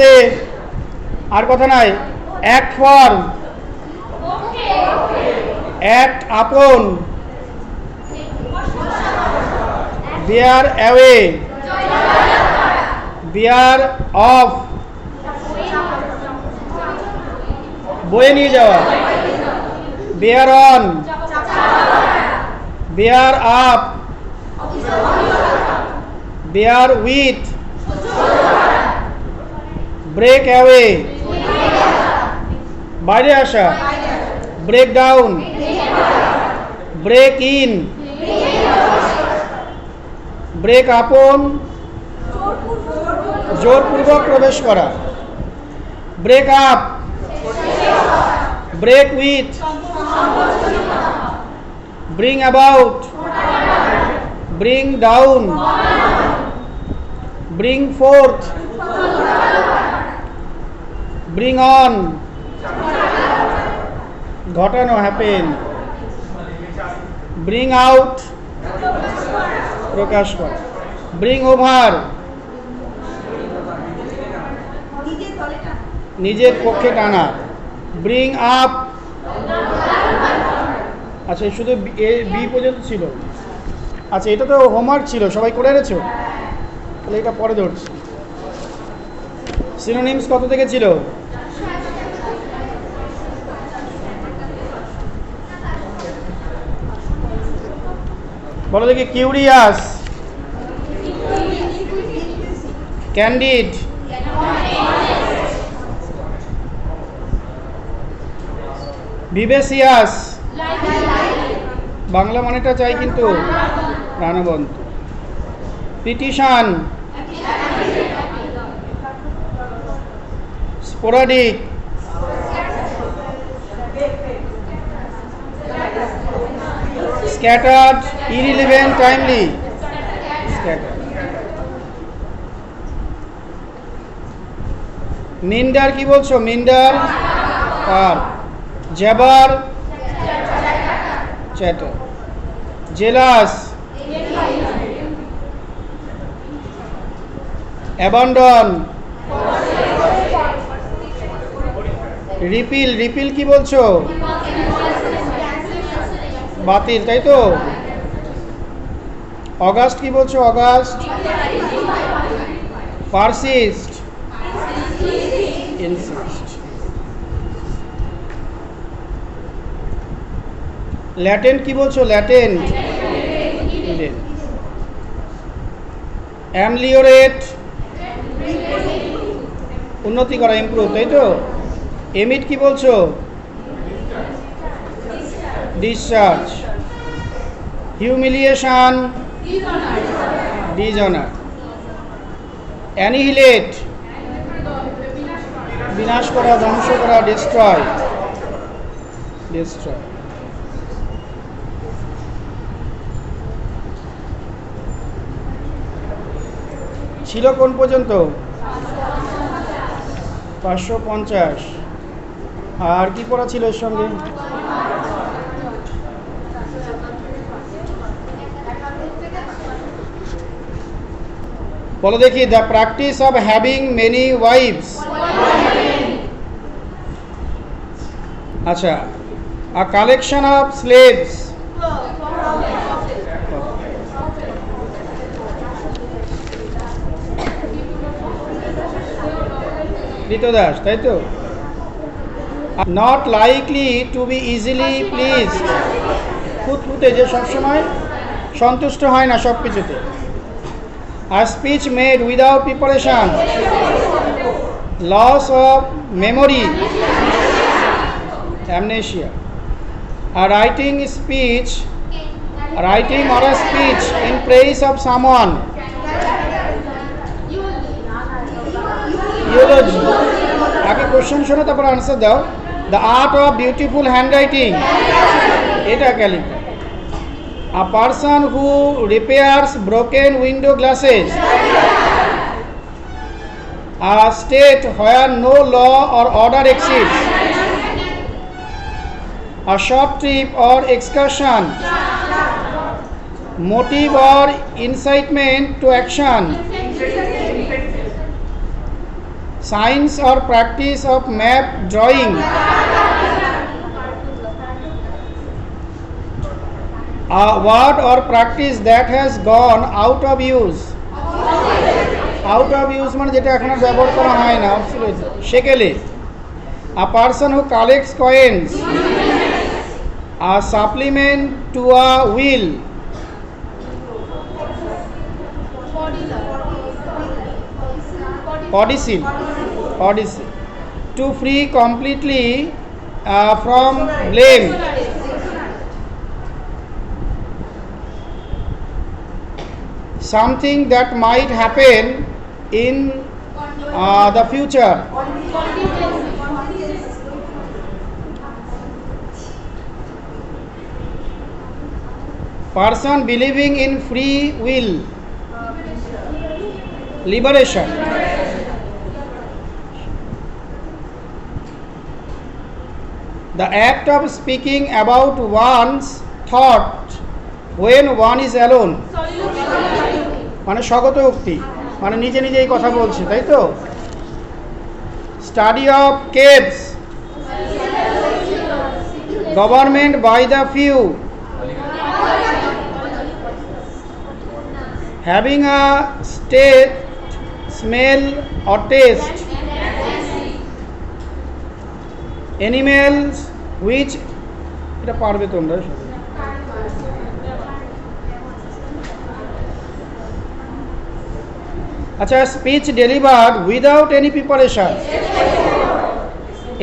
সাথে আর কথা নাই এক ফর এক আপন বিয়ার অ্যাওয়ে দেয়ার অফ বয়ে নিয়ে যাওয়া bear on bear up bear with break away বাইরে আসা break down break in break upon জোরপূর্বক প্রবেশ করা break up break with bring about bring down bring forth bring on ঘটানো হ্যাপেন ব্রিং আউট প্রকাশ কর ব্রিং ওভার নিজের পক্ষে টানা ব্রিং আপ আচ্ছা শুধু এ বি পর্যন্ত ছিল আচ্ছা এটা তো হোমওয়ার্ক ছিল সবাই করে এনেছো তাহলে এটা পরে ধরছি সিনোনিমস কত থেকে ছিল বলো দেখি কিউরিয়াস ক্যান্ডিড বিবেসিয়াস বাংলা মানেটা চাই কিন্তু প্রাণবন্ত petition sporadic scattered irrelevant, timely scattered. মিন্ডার কি বলছো মিন্ডার আর jabber chatter jealous abandon repeal repeal কি বলছো বাতিল তাই তো অগাস্ট কি বলছো অগাস্ট পারসিস্ট ল্যাটেন কি বলছো ল্যাটেন অ্যামলিওরেট উন্নতি করা ইম্প্রুভ তাই তো এমিট কি বলছো ডিসচার্জ হিউমিলিয়েশন ডিজনার অ্যানিহিলেট বিনাশ করা ধ্বংস করা ডিস্ট্রয় ডিস্ট্রয় ছিল কোন পর্যন্ত পাঁচশো পঞ্চাশ আর কি পড়া ছিল এর সঙ্গে বলো দেখি the practice of having many wives আচ্ছা আ কালেকশন অফ স্লেভস কৃতদাস তাই তো not likely to be easily pleased ফুতফুতে যে সবসময় সন্তুষ্ট হয় না সব কিছুতে আর speech made without preparation loss of memory amnesia R writing speech writing or a speech in press of summon আগে কোশ্চেন শোনো তারপর আনসার দাও the art of beautiful handwriting এটা ক্যালিফোর্ন A person who repairs broken window glasses. A state where no law or order exists. A short trip or excursion. Motive or incitement to action. Science or practice of map drawing. a word or practice that has gone out of use out of use মানে যেটা এখন ব্যবহার করা হয় না obsolete সেকেলে a person who collects coins a supplement to a will codicil codicil to free completely uh, from blame something that might happen in uh, the future. Person believing in free will, liberation. The act of speaking about one's thought when one is alone. মানে স্বগত উক্তি মানে নিজে নিজেই কথা বলছে তাই তো study of caves government by the few having a state smell attest animals Animals এটা পারবে তোমরা Acha, speech delivered without any preparation.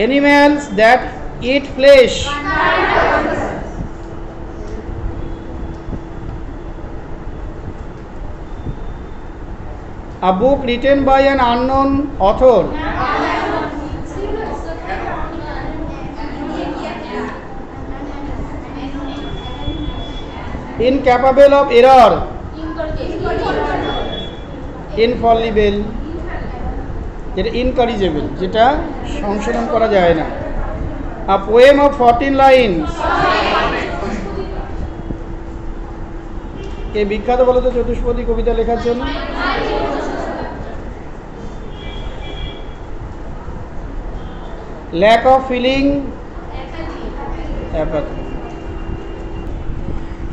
Animals that eat flesh. A book written by an unknown author. Incapable of error. ইনফলিবেল যেটা incorrigible যেটা সংশোধন করা যায় না আর পোয়েম অফ ফর্টিন লাইন কে বিখ্যাত তো চতুষ্পদী কবিতা লেখার জন্য ল্যাক অফ ফিলিং অ্যাপাথি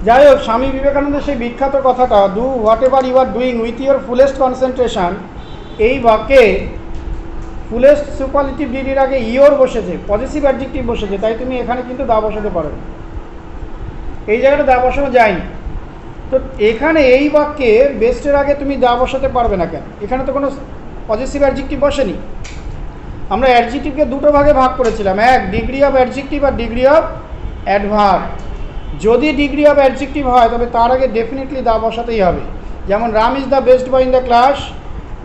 যাই হোক স্বামী বিবেকানন্দের সেই বিখ্যাত কথাটা do whatever you are doing with your fullest concentration এই বাক্যে ফুলেস্ট সুপারলিটিভ ডিডির আগে ইয়োর বসেছে পজিটিভ অ্যাডজেক্টিভ বসেছে তাই তুমি এখানে কিন্তু দা বসাতে পারো এই জায়গাটা দা বসানো যায়নি তো এখানে এই বাক্যে বেস্টের আগে তুমি দা বসাতে পারবে না কেন এখানে তো কোনো পজিটিভ অ্যাডজেক্টিভ বসেনি আমরা অ্যাডজেক্টিভকে দুটো ভাগে ভাগ করেছিলাম এক ডিগ্রি অফ অ্যাডজেক্টিভ আর ডিগ্রি অফ অ্যাডভার্ট যদি ডিগ্রি অফ অ্যাডজেক্টিভ হয় তবে তার আগে ডেফিনেটলি দা বসাতেই হবে যেমন Ram is the best boy in the class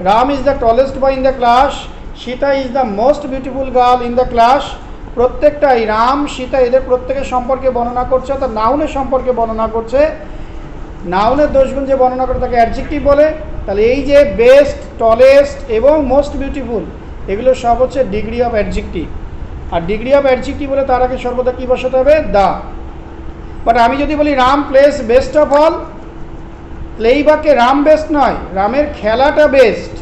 Ram is the tallest boy in the class Sita is the most beautiful girl in the class প্রত্যেকটাই রাম সীতা এদের প্রত্যেকের সম্পর্কে বর্ণনা করছে অর্থাৎ নাউনের সম্পর্কে বর্ণনা করছে নাউনের দোষগুণ যে বর্ণনা করে তাকে অ্যাডজেক্টিভ বলে তাহলে এই যে বেস্ট টলেস্ট এবং মোস্ট বিউটিফুল এগুলো সব হচ্ছে ডিগ্রি অফ অ্যাডজেক্টিভ আর ডিগ্রি অফ অ্যাডজেক্টিভ বলে তার আগে সর্বদা কী বসাতে হবে দা বাট আমি যদি বলি Ram plays best of all এই বাক্যে রাম বেস্ট নয় রামের খেলাটা বেস্ট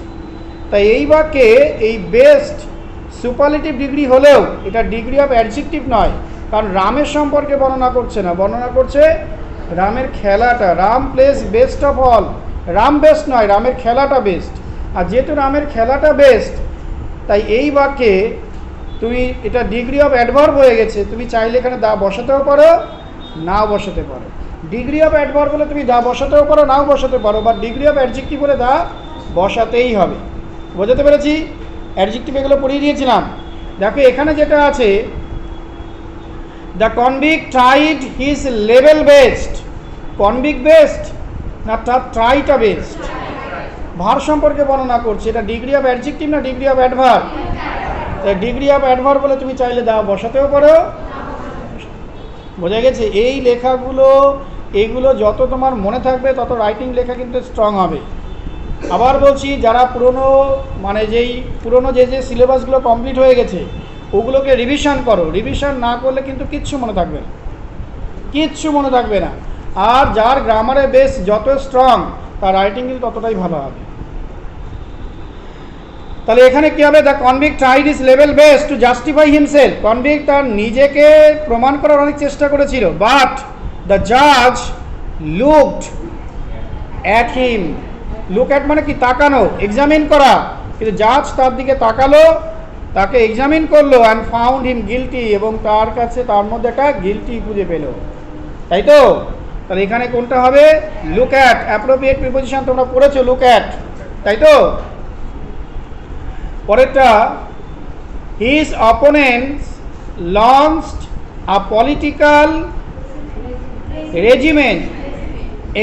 তাই এই বাক্যে এই বেস্ট সুপারলেটিভ ডিগ্রি হলেও এটা ডিগ্রি অফ অ্যাডজেক্টিভ নয় কারণ রামের সম্পর্কে বর্ণনা করছে না বর্ণনা করছে রামের খেলাটা Ram plays best of all Ram best নয় রামের খেলাটা বেস্ট আর যেহেতু রামের খেলাটা বেস্ট তাই এই বাক্যে তুমি এটা ডিগ্রি অফ অ্যাডভার্ব হয়ে গেছে তুমি চাইলে এখানে দা বসাতেও পারো না বসাতে পারো ডিগ্রি অফ অ্যাডভার বলে তুমি দা বসাতেও পারো নাও বসাতে পারো বা ডিগ্রি অফ অ্যাডজেক্টিভ বলে দা বসাতেই হবে বোঝাতে পেরেছি অ্যাডজেক্টিভ এগুলো পড়িয়ে দিয়েছিলাম দেখো এখানে যেটা আছে the convict tried his level best convict best না তার ট্রাইটা বেস্ট ভার সম্পর্কে বর্ণনা করছে এটা ডিগ্রি অফ অ্যাডজেক্টিভ না degree of adverb degree of adverb বলে তুমি চাইলে দা বসাতেও পারো বোঝা গেছে এই লেখাগুলো এগুলো যত তোমার মনে থাকবে তত রাইটিং লেখা কিন্তু স্ট্রং হবে আবার বলছি যারা পুরনো মানে যেই পুরনো যে যে সিলেবাসগুলো কমপ্লিট হয়ে গেছে ওগুলোকে রিভিশন করো রিভিশন না করলে কিন্তু কিচ্ছু মনে থাকবে না কিচ্ছু মনে থাকবে না আর যার গ্রামারে বেশ যত স্ট্রং তার রাইটিং কিন্তু ততটাই ভালো হবে তাহলে এখানে কী হবে the convict tried his level best to justify himself convict তার নিজেকে প্রমাণ করার অনেক চেষ্টা করেছিল বাট দ্য জাজ looked at him look at মানে কি তাকানো এক্সামিন করা কিন্তু জাজ তার দিকে তাকালো তাকে এক্সামিন করলো অ্যান্ড ফাউন্ড হিম গিলটি এবং তার কাছে তার মধ্যে একটা গিলটি খুঁজে পেল তাই তো তাহলে এখানে কোনটা হবে লুক অ্যাট অ্যাপ্রোপ্রিয়েট প্রিপোজিশন তোমরা পড়েছো লুক অ্যাট তাই তো পরেরটা his opponents launched a political regiment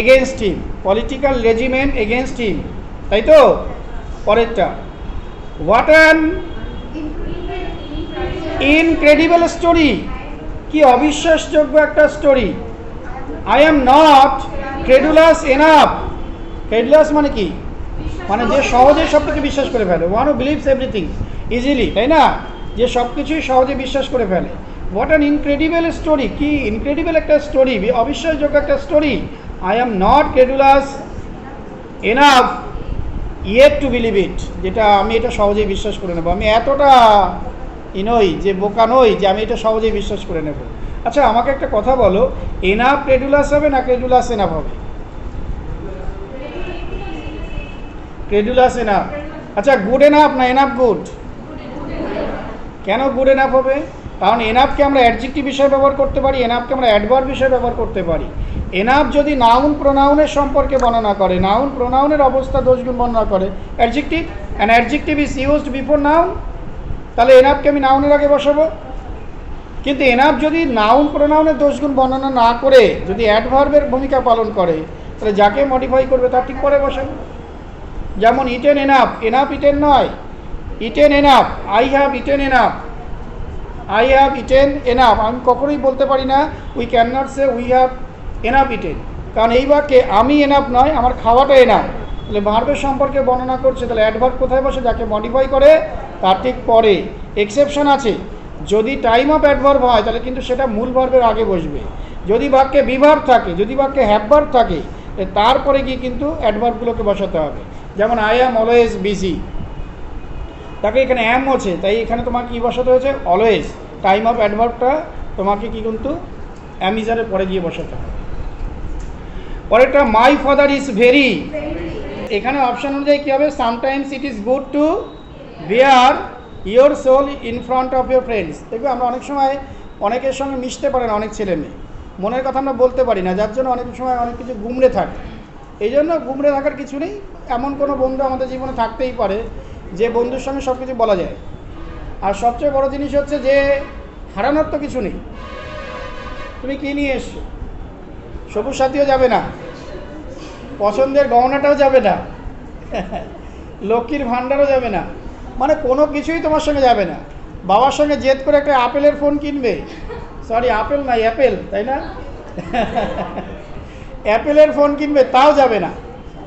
against him political regiment against him তাই তো পরেরটা হোয়াট অ্যান ইনক্রেডিবল স্টোরি কি অবিশ্বাসযোগ্য একটা story I am not credulous enough credulous মানে কি মানে যে সহজে সব কিছু বিশ্বাস করে ফেলে one who believes everything easily তাই না যে সব কিছুই সহজে বিশ্বাস করে ফেলে হোয়াট অ্যান ইনক্রেডিবল স্টোরি কি ইনক্রেডিবল একটা স্টোরি অবিশ্বাসযোগ্য একটা story I am not credulous enough yet to believe it যেটা আমি এটা সহজেই বিশ্বাস করে নেবো আমি এতটা ই নই যে বোকা নই যে আমি এটা সহজেই বিশ্বাস করে নেব আচ্ছা আমাকে একটা কথা বলো এনাফ ক্রেডুলাস হবে না ক্রেডুলাস এনাফ হবে কেডুল আছে না আচ্ছা গুড এনাফ না এনাফ গুড কেন গুড এনাফ হবে কারণ এনাফকে আমরা অ্যাডজেক্টিভ হিসেবে ব্যবহার করতে পারি এনাফকে আমরা অ্যাডভার্ব হিসেবে ব্যবহার করতে পারি এনাফ যদি নাউন প্রোনাউনের সম্পর্কে বর্ণনা করে নাউন প্রোনাউনের অবস্থা দোষগুণ বর্ণনা করে adjective and adjective is used before noun তাহলে এনাফকে আমি নাউনের আগে বসাবো কিন্তু এনাফ যদি নাউন প্রোনাউনের দোষগুণ বর্ণনা না করে যদি অ্যাডভার্বের ভূমিকা পালন করে তাহলে যাকে মডিফাই করবে তার ঠিক পরে বসাবো যেমন ইটেন এনাফ এনাফ ইটেন নয় eaten enough I have eaten enough I have eaten enough আমি কখনোই বলতে পারি না we can not say we have enough eaten কারণ এই বাক্যে আমি এনাফ নয় আমার খাওয়াটা এনাফ তাহলে ভার্বের সম্পর্কে বর্ণনা করছে তাহলে অ্যাডভার্ট কোথায় বসে যাকে মডিফাই করে তার ঠিক পরে এক্সেপশন আছে যদি টাইম অফ অ্যাডভার্ব হয় তাহলে কিন্তু সেটা মূল ভার্বের আগে বসবে যদি বাক্যে বিভার্ব থাকে যদি বাক্যে হ্যাবভার্ব থাকে তারপরে গিয়ে কিন্তু অ্যাডভার্বগুলোকে বসাতে হবে যেমন আই অ্যাম অলওয়েজ বিজি তাকে এখানে অ্যাম আছে তাই এখানে তোমাকে কী বসাতে হয়েছে অলওয়েজ টাইম অফ অ্যাডভার্বটা তোমাকে কি কিন্তু অ্যামিজারে পরে গিয়ে বসাতে হবে পরেরটা মাই ফাদার ইজ ভেরি এখানে অপশান অনুযায়ী কী হবে sometimes it is good to bear your soul in front of your friends দেখবে আমরা অনেক সময় অনেকের সঙ্গে মিশতে পারেন অনেক ছেলে মেয়ে মনের কথা আমরা বলতে পারি না যার জন্য অনেক সময় অনেক কিছু গুমড়ে থাকে এই জন্য গুমড়ে থাকার কিছু নেই এমন কোনো বন্ধু আমাদের জীবনে থাকতেই পারে যে বন্ধুর সঙ্গে সব কিছু বলা যায় আর সবচেয়ে বড় জিনিস হচ্ছে যে হারানোর তো কিছু নেই তুমি কী নিয়ে এসছো সবুজ সাথীও যাবে না পছন্দের গহনাটাও যাবে না লক্ষ্মীর ভাণ্ডারও যাবে না মানে কোনো কিছুই তোমার সঙ্গে যাবে না বাবার সঙ্গে জেদ করে একটা আপেলের ফোন কিনবে সরি আপেল না অ্যাপেল তাই না অ্যাপেলের ফোন কিনবে তাও যাবে না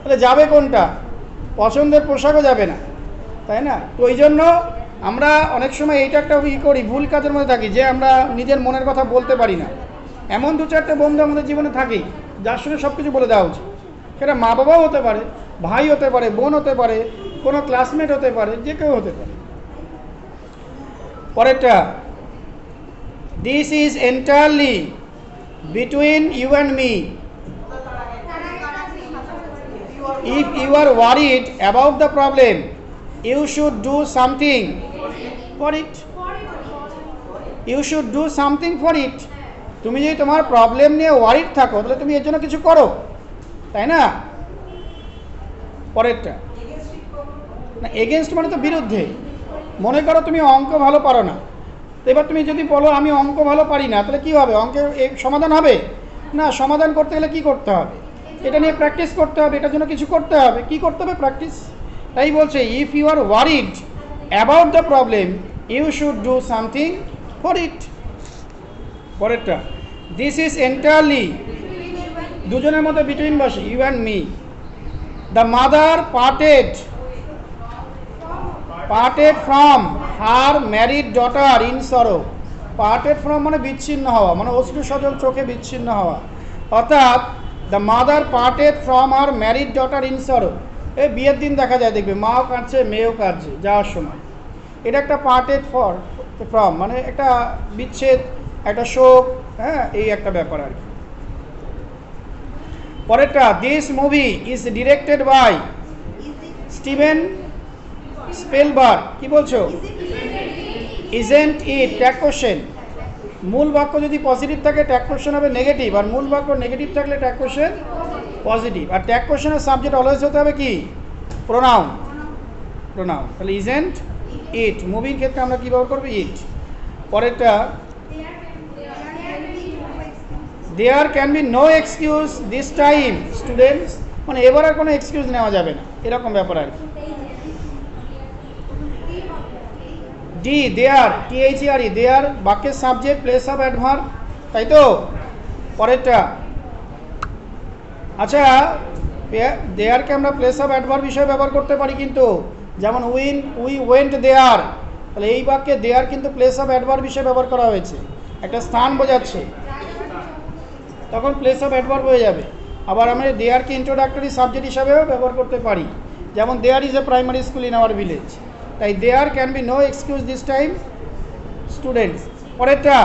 তাহলে যাবে কোনটা পছন্দের পোশাকও যাবে না তাই না তো ওই জন্য আমরা অনেক সময় এইটা একটা ই করি ভুল কাজের মধ্যে থাকি যে আমরা নিজের মনের কথা বলতে পারি না এমন দু চারটে বন্ধু আমাদের জীবনে থাকেই যার সঙ্গে সব কিছু বলে দেওয়া উচিত সেটা মা বাবাও হতে পারে ভাই হতে পারে বোন হতে পারে কোনো ক্লাসমেট হতে পারে যে কেউ হতে পারে পরেরটা this is entirely between you and me if you are worried about the problem you should do something for it you should do something for it তুমি যদি তোমার প্রবলেম নিয়ে ওয়ারিড থাকো তাহলে তুমি এর জন্য কিছু করো তাই না পরেরটা না এগেনস্ট মানে তো বিরুদ্ধে মনে করো তুমি অঙ্ক ভালো পারো না তো এবার তুমি যদি বলো আমি অঙ্ক ভালো পারি না তাহলে কি হবে অঙ্কের সমাধান হবে না সমাধান করতে গেলে কি করতে হবে এটা নিয়ে প্র্যাকটিস করতে হবে এটার জন্য কিছু করতে হবে কি করতে হবে প্র্যাকটিস তাই বলছে if you are worried about the problem you should do something for it পরেরটা দিস ইজ এন্টায়ারলি দুজনের মধ্যে between us you and me the mother parted parted from her married daughter in sorrow parted from মানে বিচ্ছিন্ন হওয়া মানে অশ্রু সজল চোখে বিচ্ছিন্ন হওয়া অর্থাৎ the mother parted from her married daughter in sorrow এ বিয়ের দিন দেখা যায় দেখবে মাও কাঁদছে মেয়েও কাঁদছে যাওয়ার সময় এটা একটা পার্টেড ফর ফ্রম মানে একটা বিচ্ছেদ একটা শোক হ্যাঁ এই একটা ব্যাপার আর কি পরেরটা this movie is directed by Steven Spielberg কি বলছো ইজেন্ট ইট ট্যাকোশেন মূল বাক্য যদি পজিটিভ থাকে ট্যাক কোশ্চেন হবে নেগেটিভ আর মূল বাক্য নেগেটিভ থাকলে ট্যাক কোশ্চেন পজিটিভ আর ট্যাগ কোশ্চেনের সাবজেক্ট অলওয়েজ হতে হবে কি প্রোনাউন প্রোনাউন তাহলে ইজেন্ট ইট মুভির ক্ষেত্রে আমরা কী ব্যবহার করবো ইট পরেরটা there can be no excuse this time students মানে এবার আর কোনো এক্সকিউজ নেওয়া যাবে না এরকম ব্যাপার আর কি ডি দেয়ার টিএইচআরই দেয়ার বাক্যের সাবজেক্ট প্লেস অফ অ্যাডভার তাই তো পরেরটা আচ্ছা দেয়ারকে আমরা প্লেস অফ অ্যাডভার বিষয়ে ব্যবহার করতে পারি কিন্তু যেমন উইন উই ওয়েন্ট দেয়ার তাহলে এই বাক্যে দেয়ার কিন্তু প্লেস অফ অ্যাডভার বিষয়ে ব্যবহার করা হয়েছে একটা স্থান বোঝাচ্ছে তখন প্লেস অফ অ্যাডভার হয়ে যাবে আবার আমরা দেয়ারকে ইন্ট্রোডাক্টরি সাবজেক্ট হিসাবেও ব্যবহার করতে পারি যেমন there is a primary school in our village তাই there can be no excuse this time students পরেরটা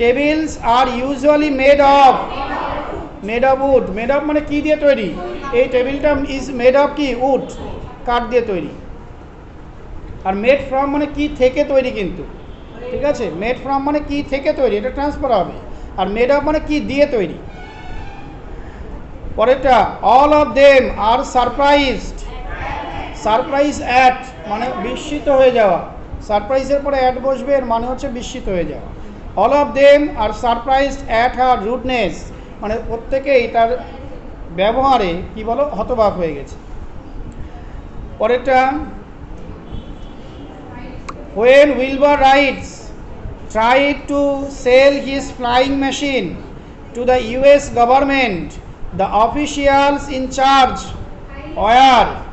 tables are usually made of made of wood made of মানে কি দিয়ে তৈরি এই টেবিলটা ইজ মেড অফ কি উড কাঠ দিয়ে তৈরি আর মেড ফ্রম মানে কি থেকে তৈরি কিন্তু ঠিক আছে মেড ফ্রম মানে কি থেকে তৈরি এটা ট্রান্সফার হবে আর মেড অফ মানে কি দিয়ে তৈরি পরেরটা all of them are surprised surprise add মানে বিস্মিত হয়ে যাওয়া সারপ্রাইজের পরে অ্যাড বসবে এর মানে হচ্ছে বিস্মিত হয়ে যাওয়া all of them are surprise at her rudeness মানে প্রত্যেকেই তার ব্যবহারে কি বলো হতবাক হয়ে গেছে পরেরটা when Wilbur Wrights try to sell his flying machine to the US government the officials in charge were